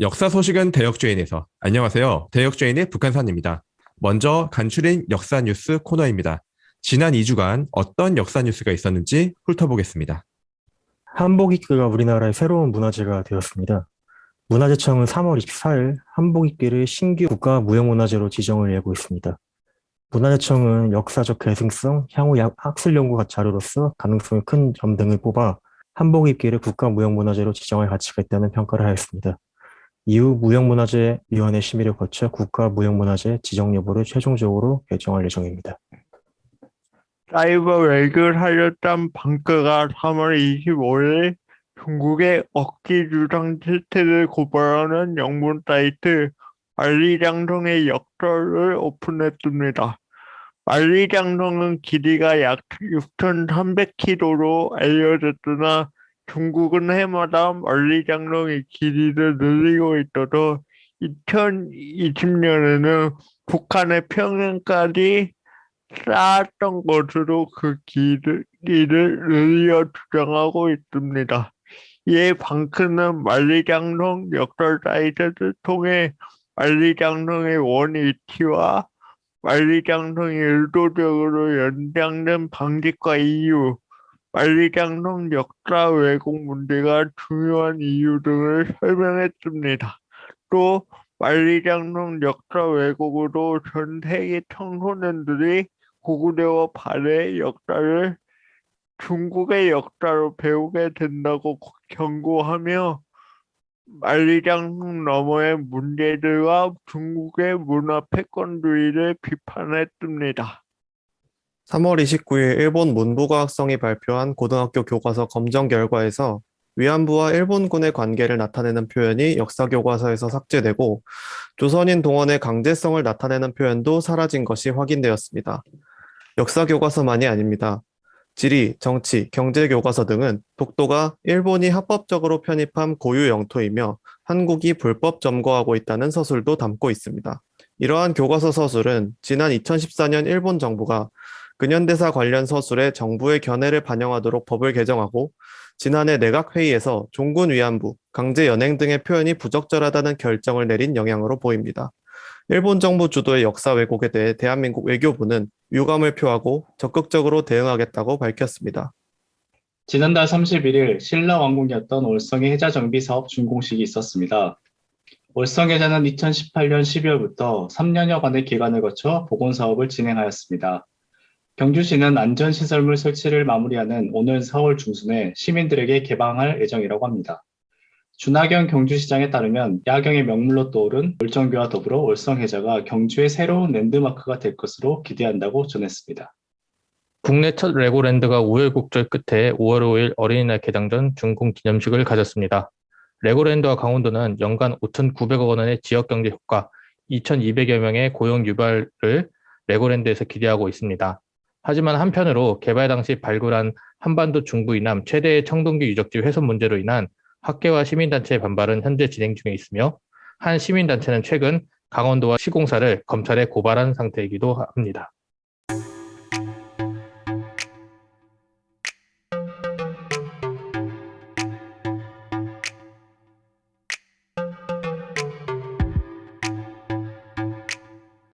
역사 소식은 대역주인에서 안녕하세요. 대역주인의 북한산입니다. 먼저 간추린 역사 뉴스 코너입니다. 지난 2주간 어떤 역사 뉴스가 있었는지 훑어보겠습니다. 한복 입기가 우리나라의 새로운 문화재가 되었습니다. 문화재청은 3월 24일 한복 입기를 신규 국가 무형문화재로 지정을 예고 있습니다. 문화재청은 역사적 계승성, 향후 약- 학술 연구 자료로서 가능성이 큰 점 등을 뽑아 한복 입기를 국가 무형문화재로 지정할 가치가 있다는 평가를 하였습니다. 이후 무형문화재위원회 심의를 거쳐 국가무형문화재 지정 여부를 최종적으로 결정할 예정입니다. 사이버 외교를 하였던 방크가 3월 25일 중국의 억지 주장 실태를 고발하는 영문 사이트 만리장성의 역사를 오픈했습니다. 만리장성은 길이가 약 6,300km로 알려졌으나 중국은 해마다 만리장성의 길이를 늘리고 있어서 2020년에는 북한의 평양까지 쌓았던 것으로 그 길을, 길을 늘려 주장하고 있습니다. 이에 방크는 만리장성 역사 사이트를 통해 만리장성의 원위치와 만리장성이 의도적으로 연장된 방식과 이유, 만리장성 역사 왜곡 문제가 중요한 이유 등을 설명했습니다. 또 만리장성 역사 왜곡으로 전 세계 청소년들이 고구려와 발해의 역사를 중국의 역사로 배우게 된다고 경고하며 만리장성 너머의 문제들과 중국의 문화 패권주의를 비판했습니다. 3월 29일 일본 문부과학성이 발표한 고등학교 교과서 검정 결과에서 위안부와 일본군의 관계를 나타내는 표현이 역사 교과서에서 삭제되고 조선인 동원의 강제성을 나타내는 표현도 사라진 것이 확인되었습니다. 역사 교과서만이 아닙니다. 지리, 정치, 경제 교과서 등은 독도가 일본이 합법적으로 편입한 고유 영토이며 한국이 불법 점거하고 있다는 서술도 담고 있습니다. 이러한 교과서 서술은 지난 2014년 일본 정부가 근현대사 관련 서술에 정부의 견해를 반영하도록 법을 개정하고 지난해 내각회의에서 종군 위안부, 강제 연행 등의 표현이 부적절하다는 결정을 내린 영향으로 보입니다. 일본 정부 주도의 역사 왜곡에 대해 대한민국 외교부는 유감을 표하고 적극적으로 대응하겠다고 밝혔습니다. 지난달 31일 신라 왕궁이었던 월성의 해자 정비 사업 준공식이 있었습니다. 월성 해자는 2018년 12월부터 3년여간의 기간을 거쳐 복원 사업을 진행하였습니다. 경주시는 안전시설물 설치를 마무리하는 오늘 4월 중순에 시민들에게 개방할 예정이라고 합니다. 준하경 경주시장에 따르면 야경의 명물로 떠오른 월정교와 더불어 월성해자가 경주의 새로운 랜드마크가 될 것으로 기대한다고 전했습니다. 국내 첫 레고랜드가 우여곡절 끝에 5월 5일 어린이날 개장 전 준공 기념식을 가졌습니다. 레고랜드와 강원도는 연간 5,900억 원의 지역경제 효과, 2,200여 명의 고용 유발을 레고랜드에서 기대하고 있습니다. 하지만 한편으로 개발 당시 발굴한 한반도 중부 이남 최대의 청동기 유적지 훼손 문제로 인한 학계와 시민단체의 반발은 현재 진행 중에 있으며 한 시민단체는 최근 강원도와 시공사를 검찰에 고발한 상태이기도 합니다.